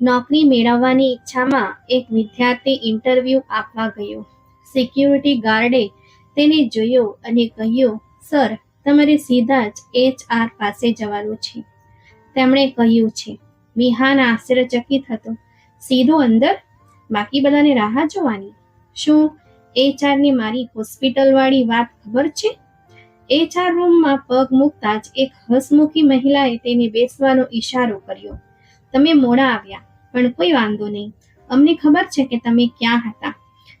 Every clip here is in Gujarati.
નોકરી મેળવવાની ઈચ્છામાં એક વિદ્યાર્થી ઇન્ટરવ્યૂ આપવા ગયો. સિક્યુરિટી ગાર્ડે તેને જોયો અને કહ્યું સર તમારે સીધા જ એચઆર પાસે જવાનું છે. તેમણે કહ્યું છે વિહાન આશ્ચર્યચકિત હતો. સીધો અંદર? બાકી બધાને રાહ જોવાની? શું એચઆરની મારી હોસ્પિટલવાળી વાત ખબર છે? એચઆર રૂમમાં પગ મૂકતા જ એક હસમુખી મહિલાએ તેને બેસવાનો ઈશારો કર્યો. તમે મોડા આવ્યા, પણ કોઈ વાંધો નહીં. અમને ખબર છે કે તમે ક્યાં હતા.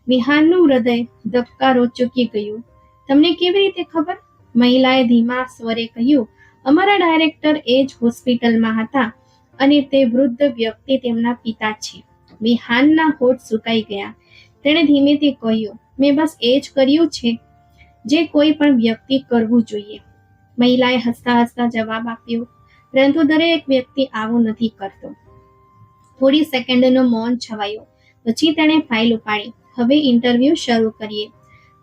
વિહાનનું હૃદય ધબકારો ચૂકી ગયું. તમને કેવી રીતે ખબર? મહિલાએ ધીમા સ્વરે કહ્યું, અમારા ડાયરેક્ટર એ જ હોસ્પિટલમાં હતા અને તે વૃદ્ધ વ્યક્તિ તેમના પિતા છે. વિહાનના હોઠ સુકાઈ ગયા. તેણે ધીમેથી કહ્યું, મેં બસ એ જ કર્યું છે. જે કોઈ પણ વ્યક્તિ કરવું જોઈએ. મહિલાએ હસતા હસતા જવાબ આપ્યો પરંતુ દરેક વ્યક્તિ આવું નથી કરતો. થોડી સેકન્ડનો મૌન છવાયો. પછી તેણે ફાઇલ ઉપાડી. હવે ઇન્ટરવ્યૂ શરૂ કરીએ.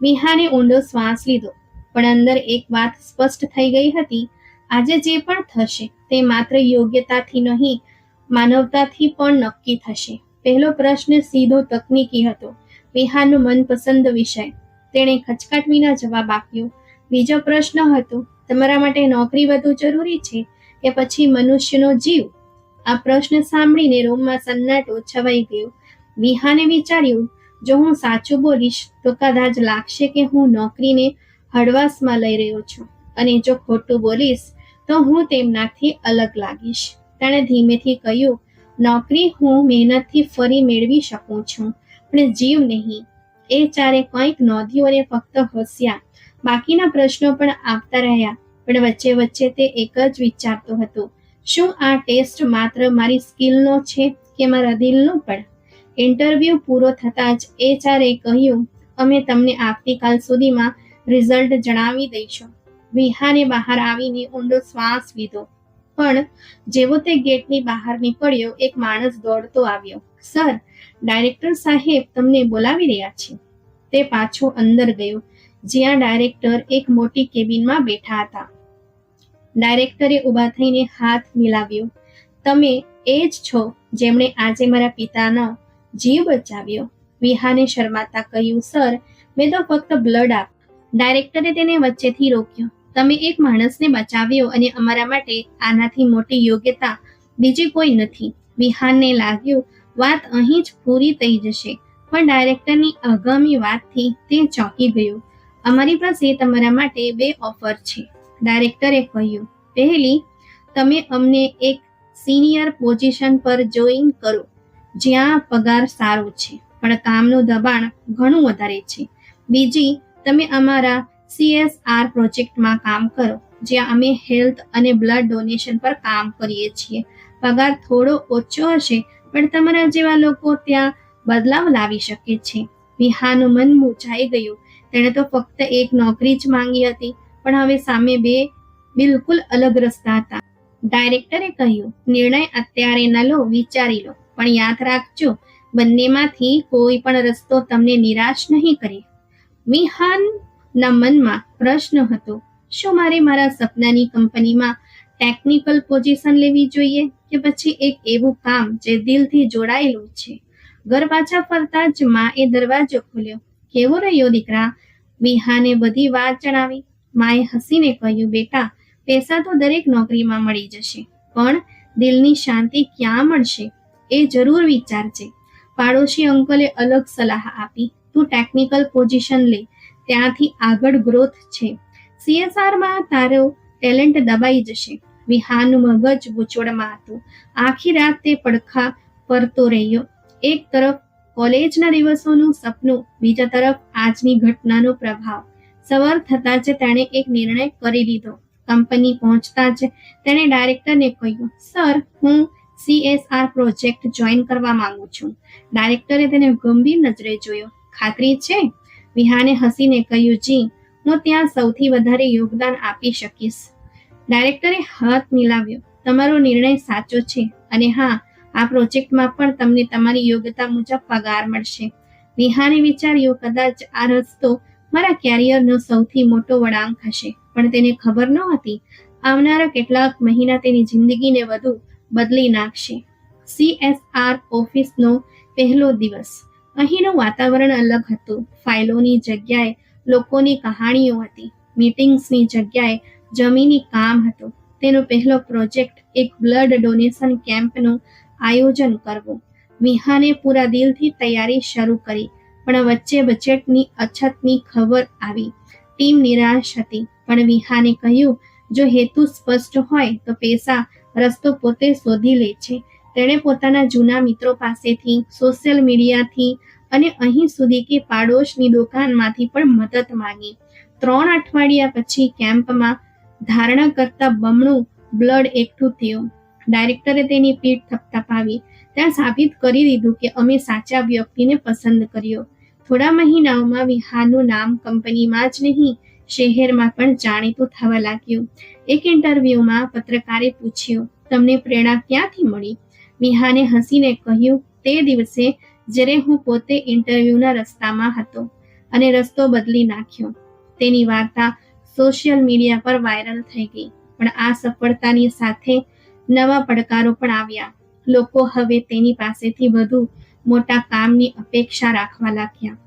વિહાને ઊંડો શ્વાસ લીધો. પણ અંદર એક વાત સ્પષ્ટ થઈ ગઈ હતી. આજે જે પણ થશે, તે માત્ર યોગ્યતાથી નહીં, માનવતાથી પણ નક્કી થશે. પહેલો પ્રશ્ન સીધો તકનીકી હતો. વિહાનનો મનપસંદ વિષય. તેણે ખચકાટ વિના જવાબ આપ્યો. બીજો પ્રશ્ન હતો, તમારા માટે નોકરી વધુ જરૂરી છે? કે પછી મનુષ્યનો જીવ? આ પ્રશ્ન સાંભળીને રૂમમાં સન્નાટો છવાઈ ગયો. વિહાને વિચાર્યું, જો હું સાચું બોલીશ, તો કદાચ લાગશે કે હું નોકરીને હળવાશમાં લઈ રહ્યો છું. અને જો ખોટું બોલીશ, તો હું તેમનાથી અલગ લાગીશ. તેણે ધીમેથી કહ્યું, નોકરી હું મહેનતથી ફરી મેળવી શકું છું, પણ જીવ નહીં. એ ચારે કંઈક નોંધ્યું અને ફક્ત હસ્યા બાકીના પ્રશ્નો પણ આવતા રહ્યા. પણ વચ્ચે વચ્ચે તે એક જ વિચારતો હતો. શું આ ટેસ્ટ માત્ર મારી સ્કિલનો છે કે મારા દિલનો પણ? ઇન્ટરવ્યૂ પૂરો થતાં જ એચઆરએ કહ્યું, અમે તમને આવતીકાલ સુધીમાં રિઝલ્ટ જણાવી દઈશું. વિહારે બહાર આવીને ઊંડો શ્વાસ લીધો. પણ જેવો તે ગેટની બહાર નીકળ્યો, એક માણસ દોડતો આવ્યો. સર, ડાયરેક્ટર સાહેબ તમને બોલાવી રહ્યા છે. તે પાછો અંદર ગયો, જ્યાં ડાયરેક્ટર એક મોટી કેબિનમાં બેઠા હતા. ડાયરેક્ટરે ઊભા થઈને હાથ મિલાવ્યો. તમે એ જ છો જેમણે આજે મારા પિતાનો જીવ બચાવ્યો. વિહાને શરમાતા કહ્યું, સર, મેં તો ફક્ત બ્લડ આપ ડાયરેક્ટરે તેને વચ્ચેથી રોક્યો. તમે એક માણસને બચાવ્યો અને અમારા માટે આનાથી મોટી યોગ્યતા બીજી કોઈ નથી. વિહાનને લાગ્યું, વાત અહીં જ પૂરી થઈ જશે. પણ ડાયરેક્ટરની આગામી વાતથી તે ચોંકી ગયો. અમારી પાસે તમારા માટે બે ઓફર છે. ડાયરેક્ટરે કહ્યું, પહેલી, તમે અમને એક સિનિયર પોઝિશન પર જોઈન કરો, જ્યાં પગાર સારો છે, પણ કામનું દબાણ ઘણું વધારે છે. બીજી, તમે અમારા સીએસઆર પ્રોજેક્ટમાં કામ કરો, જ્યાં અમે હેલ્થ અને બ્લડ ડોનેશન પર કામ કરીએ છીએ. પગાર થોડો ઓછો હશે, પણ તમારા જેવા લોકો ત્યાં બદલાવ લાવી શકે છે. વિહાનું મન મૂંઝાઈ ગયું. તેણે તો ફક્ત એક નોકરી જ માંગી હતી. પણ હવે સામે બે બિલકુલ અલગ રસ્તા હતા. ડાયરેક્ટરે કહ્યું, નિર્ણય અત્યારે ન લો, વિચારી લો. પણ યાદ રાખજો, બંનેમાંથી કોઈ પણ રસ્તો તમને નિરાશ નહીં કરે. વિહાનના મનમાં પ્રશ્ન હતો, શું મારે મારા સપનાની કંપનીમાં ટેકનિકલ પોઝિશન લેવી જોઈએ કે પછી એક એવું કામ જે દિલથી જોડાયેલું છે? ઘર પાછા ફરતા જ માએ દરવાજો ખોલ્યો. કેવો રહ્યો દીકરા? વિહાને બધી વાત જણાવી. માએ હસીને કહ્યું, બેટા, પૈસા તો દરેક નોકરીમાં મળી જશે, પણ દિલની શાંતિ ક્યાં મળશે? એ જરૂર વિચારજે. પાડોશી અંકલે અલગ સલાહ આપી, તું ટેકનિકલ પોઝિશન લે, ત્યાંથી આગળ ગ્રોથ છે. સીએસઆરમાં તારો ટેલેન્ટ દબાઈ જશે. વિહાનું મગજ ગૂંચવણમાં હતું. આખી રાત તે પડખા ફરતો રહ્યો. એક તરફ કોલેજના દિવસોનું સપનું, બીજા તરફ આજની ઘટનાનો પ્રભાવ. સવાર થતાં જ તેણે એક નિર્ણય કરી લીધો. કંપની પહોંચતા જ તેણે ડાયરેક્ટરને કહ્યું, સર, હું સીએસઆર પ્રોજેક્ટ જોઈન કરવા માંગુ છું. ડાયરેક્ટરે તેને ગંભીર નજરે જોયો. ખાતરી છે? વિહાને હસીને કહ્યું, જી, હું ત્યાં સૌથી વધારે યોગદાન આપી શકીશ. ડાયરેક્ટરે હાથ મિલાવ્યો, તમારો નિર્ણય સાચો છે અને હા, આ પ્રોજેક્ટમાં પણ તમને તમારી યોગ્યતા મુજબ પગાર મળશે. વિહાને વિચાર્યું, કદાચ આ રસ્તો મારા કેરિયરનો સૌથી મોટો વળાંક હશે. પણ તેને ખબર નહોતી. આવનારા કેટલાક મહિના તેની જિંદગીને વધુ બદલી નાખશે. સીએસઆર ઓફિસનો પહેલો દિવસ. અહીંનું વાતાવરણ અલગ હતું. ફાઇલોની જગ્યાએ લોકોની કહાણીઓ હતી. મીટિંગ્સની જગ્યાએ જમીની કામ હતું. તેનો પહેલો પ્રોજેક્ટ એક બ્લડ ડોનેશન કેમ્પનું આયોજન કરવું. વિહાને પૂરા દિલથી તૈયારી શરૂ કરી. પણ વચ્ચે બજેટની અછતની ખબર આવી. ટીમ નિરાશ હતી, પણ વિહાને કહ્યું, જો હેતુ સ્પષ્ટ હોય તો પૈસા રસ્તો પોતે શોધી લે છે. તેણે પોતાના જૂના મિત્રો પાસેથી સોશિયલ મીડિયાથી અને અહીં સુધી કે પાડોશની દુકાનમાંથી પણ મદદ માંગી. ત્રણ અઠવાડિયા પછી કેમ્પમાં ધારણા કરતા બમણું બ્લડ એકઠું થયું. ડાયરેક્ટરે તેની પીઠ થપથપાવી ત્યાં સાબિત કરી દીધું કે અમે સાચા વ્યક્તિને પસંદ કર્યો. થોડા મહિનાઓમાં વિહાનું નામ કંપનીમાં જ નહીં, શહેરમાં પણ જાણીતું થવા લાગ્યું. એક ઇન્ટરવ્યુમાં પત્રકારે પૂછ્યું, તમને પ્રેરણા ક્યાંથી મળી? વિહાને હસીને કહ્યું, તે દિવસે જ્યારે હું પોતે ઇન્ટરવ્યુના રસ્તામાં હતો અને રસ્તો બદલી નાખ્યો, તેની વાર્તા સોશિયલ મીડિયા પર વાયરલ થઈ ગઈ. પણ આ સફળતાની સાથે નવા પડકારો પણ આવ્યા. લોકો હવે તેની પાસેથી વધુ મોટા કામની અપેક્ષા રાખવા લાગ્યા.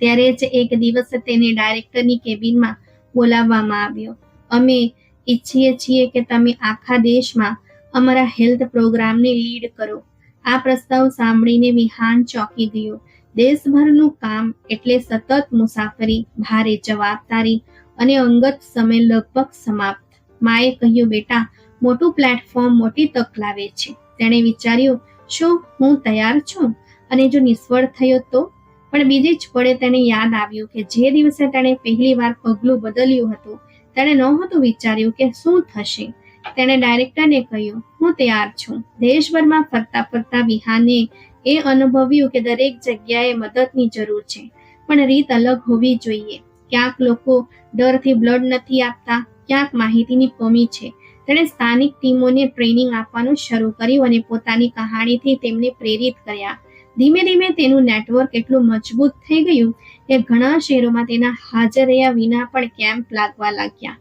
ત્યારે જ એક દિવસ તેને ડાયરેક્ટરની કેબિનમાં બોલાવવામાં આવ્યો. અમે ઈચ્છીએ છીએ કે તમે આખા દેશમાં અમારા હેલ્થ પ્રોગ્રામને લીડ કરો. આ પ્રસ્તાવ સાંભળીને વિહાન ચોંકી ગયો. દેશભરનું કામ એટલે સતત મુસાફરી, ભારે જવાબદારી અને અંગત સમય લગભગ સમાપ્ત. માએ કહ્યું, બેટા, મોટું પ્લેટફોર્મ મોટી તક લાવે છે. તેણે વિચાર્યું શું હું તૈયાર છું. અને જો નિષ્ફળ થયો તો? પણ બીજી જ પળે તેને યાદ આવ્યું કે જે દિવસે તેણે પહેલી વાર પગલું બદલ્યું હતું, તેણે નહોતું વિચાર્યું કે શું થશે. તેણે ડાયરેક્ટરને કહ્યું, હું તૈયાર છું. દેશભરમાં ફરતા ફરતા વિહાને એ અનુભવ્યું કે દરેક જગ્યાએ મદદની જરૂર છે. પણ રીત અલગ હોવી જોઈએ. ક્યાંક લોકો ડરથી બ્લડ નથી આપતા, ક્યાંક માહિતીની કમી છે. તેણે સ્થાનિક ટીમોને ટ્રેનિંગ આપવાનું શરૂ કર્યું અને પોતાની કહાણીથી તેમને પ્રેરિત કર્યા. ધીમે ધીમે તેનું નેટવર્ક એટલું મજબૂત થઈ ગયું કે ઘણા શહેરોમાં તેના હાજર રહ્યા વિના પણ કેમ્પ લાગવા લાગ્યા.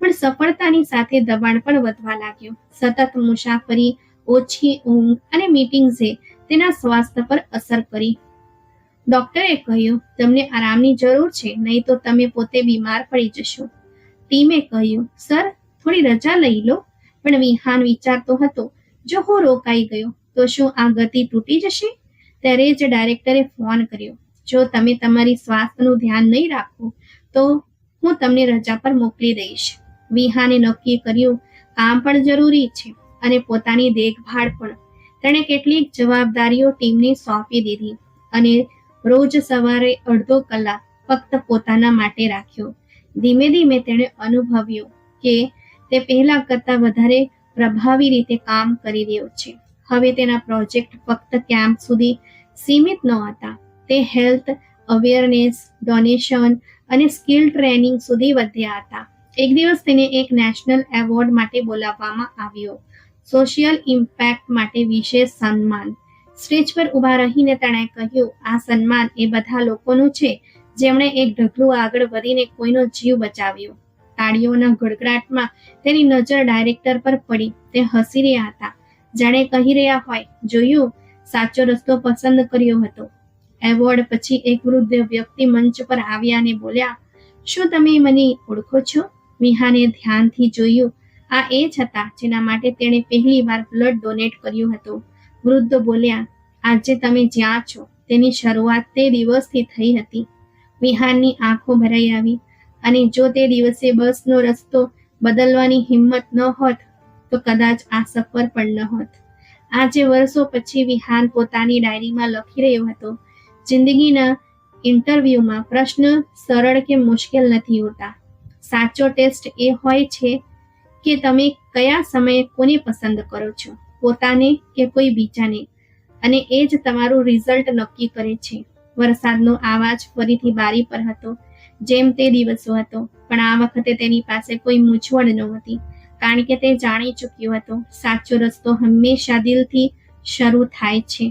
પણ સફળતાની સાથે દબાણ પણ વધવા લાગ્યું. સતત મુસાફરી, ઓછી ઊંઘ અને મીટિંગ્સે તેના સ્વાસ્થ્ય પર અસર કરી. ડોક્ટરે કહ્યું, તમને આરામની જરૂર છે, નહીં તો તમે પોતે બીમાર પડી જશો. ટીમે કહ્યું, સર થોડી રજા લઈ લો. પણ વિહાન વિચારતો હતો, જો હું રોકાઈ ગયો, તો શું આ ગતિ તૂટી જશે? ત્યારે જ ડાયરેક્ટરે ફોન કર્યો, જો તમે તમારી સ્વાસ્થ્યનું ધ્યાન નહીં રાખો, તો હું તમને રજા પર મોકલી દઈશ. વિહાને નક્કી કર્યું, કામ પણ જરૂરી છે અને પોતાની દેખભાળ પણ. તેણે કેટલીક જવાબદારીઓ ટીમને સોંપી દીધી અને રોજ સવારે અડધો કલાક ફક્ત પોતાના માટે રાખ્યો. ધીમે ધીમે તેણે અનુભવ્યું કે તે પહેલા કરતાં વધારે પ્રભાવી રીતે કામ કરી રહ્યો છે. હવે તેના પ્રોજેક્ટ ફક્ત કેમ્પ સુધી સીમિત ન હતા. તે હેલ્થ અવેરનેસ ડોનેશન અને સ્કિલ ટ્રેનિંગ સુધી વધ્યા હતા. એક દિવસ તેને એક નેશનલ એવોર્ડ માટે બોલાવવામાં આવ્યો. સોશિયલ ઇમ્પેક્ટ માટે વિશેષ સન્માન. સ્ટેજ પર ઊભા રહીને તેણે કહ્યું, આ સન્માન એ બધા લોકોનું છે. જેમણે એક ઢગલું આગળ વધીને કોઈનો જીવ બચાવ્યો. તાળીઓના ગડગડાટમાં તેની નજર ડાયરેક્ટર પર પડી. તે હસી રહ્યા હતા. જાણે કહી રહ્યા હોય, જોયું? સાચો રસ્તો પસંદ કર્યો હતો. એવોર્ડ પછી એક વૃદ્ધ વ્યક્તિ મંચ પર આવ્યા અને બોલ્યા, શું તમે મને ઓળખો છો? મિહાને ધ્યાનથી જોયું. આ એ જ હતા જેના માટે તેણે પહેલી વાર બ્લડ ડોનેટ કર્યું હતું. વૃદ્ધ બોલ્યા, આજે તમે જ્યાં છો. તેની શરૂઆત તે દિવસથી થઈ હતી. વિહારની આંખો ભરાઈ આવી. અને જો તે દિવસે બસનો રસ્તો બદલવાની હિંમત ન હોત, તો કદાચ આ સફર પણ ન હોત. આજે વર્ષો પછી વિહાન પોતાની ડાયરીમાં લખી રહ્યો હતો, જિંદગીના ઇન્ટરવ્યૂમાં પ્રશ્ન સરળ કે મુશ્કેલ નથી હોતા. સાચો ટેસ્ટ એ હોય છે કે તમે કયા સમયે કોને પસંદ કરો છો, પોતાને કે કોઈ બીજાને. અને એ જ તમારું રિઝલ્ટ નક્કી કરે છે. વરસાદનો આવાજ ફરીથી બારી પર હતો. જેમ તે દિવસો હતો. પણ આ વખતે તેની પાસે કોઈ મૂંઝવણ નહોતી કારણ કે તે જાણી ચૂક્યો હતો, સાચો રસ્તો હંમેશા દિલથી શરૂ થાય છે.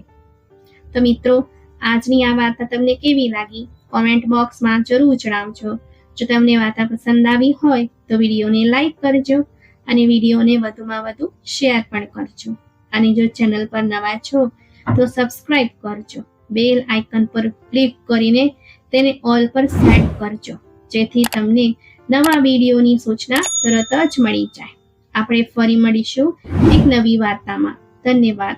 તો મિત્રો, આજની આ વાર્તા તમને કેવી લાગી? કોમેન્ટ બોક્સમાં જરૂર જણાવજો. જો તમને વાર્તા પસંદ આવી હોય, તો વિડીયોને લાઈક કરજો અને વિડીયોને વધુમાં વધુ શેર પણ કરજો. અને જો ચેનલ પર નવા છો, તો સબસ્ક્રાઇબ કરજો. બેલ આઇકન પર ક્લિક કરીને તેને ઓલ પર સેટ કરજો. જેથી તમને નવા વિડીયોની સૂચના તરત જ મળી જાય. આપણે ફરી મળીશું એક નવી વાર્તામાં. ધન્યવાદ.